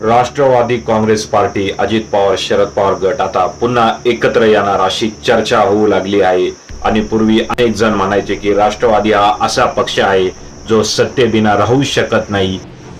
Rashtrawadi Congress party Ajit Pawar Sharad Pawar गट आता पुन्हा एकत्र येणार अशी चर्चा होऊ लागली आहे. आणि पूर्वी अनेक जण म्हणायचे की राष्ट्रवादी हा असा पक्ष आहे जो सत्तेबिना राहू शकत नाही.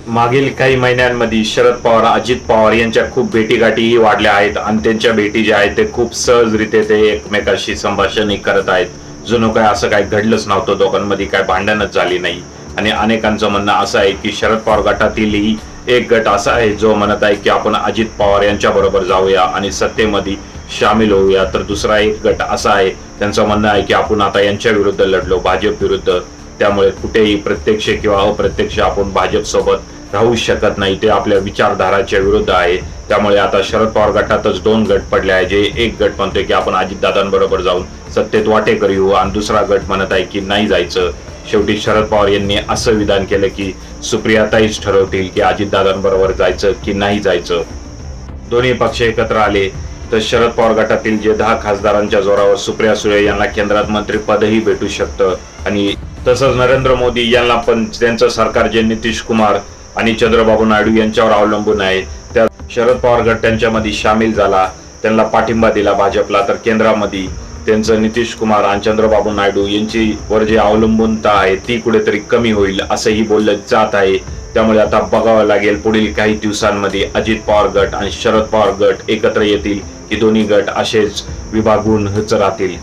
मागील काही महिन्यांमध्ये शरद पवार अजित पवार यांच्या खूप भेटीगाठीही वाढल्या आहेत आणि त्यांच्या भेटी ज्या आहेत ते खूप सहजरित्या ते एकमेकाशी संभाषणही करत आहेत. जुनं काय असं काय घडलंच नव्हतं दोघांमध्ये काय भांडणच झाली नाही. आणि अनेकांचं म्हणणं असं आहे की शरद पवार गटातीलही एक गट असा आहे जो म्हणत आहे की आपण अजित पवार यांच्या बरोबर जाऊया आणि सत्तेमध्ये सामील होऊया. तर दुसरा एक गट असा आहे त्यांचं म्हणणं आहे की आपण आता यांच्या विरुद्ध लढलो भाजप विरुद्ध. त्यामुळे कुठेही प्रत्यक्ष किंवा अप्रत्यक्ष आपण भाजप सोबत राहू शकत नाही. ते आपल्या विचारधाराच्या विरुद्ध आहे. त्यामुळे आता शरद पवार गटातच दोन गट पडले आहे जे एक गट म्हणतोय की आपण अजितदादांबरोबर जाऊन सत्तेत वाटेकरी होऊ आणि दुसरा गट म्हणत आहे की नाही जायचं. शेवटी शरद पवार यांनी असं विधान केलं की सुप्रियाताईच ठरवतील की अजितदादांबरोबर जायचं की नाही जायचं. दोन्ही पक्ष एकत्र आले तर शरद पवार गटातील जे दहा खासदारांच्या जोरावर सुप्रिया सुळे यांना केंद्रात मंत्रीपदही भेटू शकतं. आणि तसंच नरेंद्र मोदी यांना पण त्यांचं सरकार जे नितीश कुमार आणि चंद्रबाबू नायडू यांच्यावर अवलंबून आहे त्या शरद पवार गट त्यांच्यामध्ये सामील झाला त्यांना पाठिंबा दिला भाजपला तर केंद्रामध्ये त्यांचं नितीश कुमार आणि चंद्रबाबू नायडू यांची वर जी अवलंबूनता आहे. ती कुठेतरी कमी होईल असंही बोललं जात आहे. त्यामुळे आता बघावं लागेल पुढील काही दिवसांमध्ये अजित पवार गट आणि शरद पवार गट एकत्र येतील की दोन्ही गट असेच विभागूनच राहतील.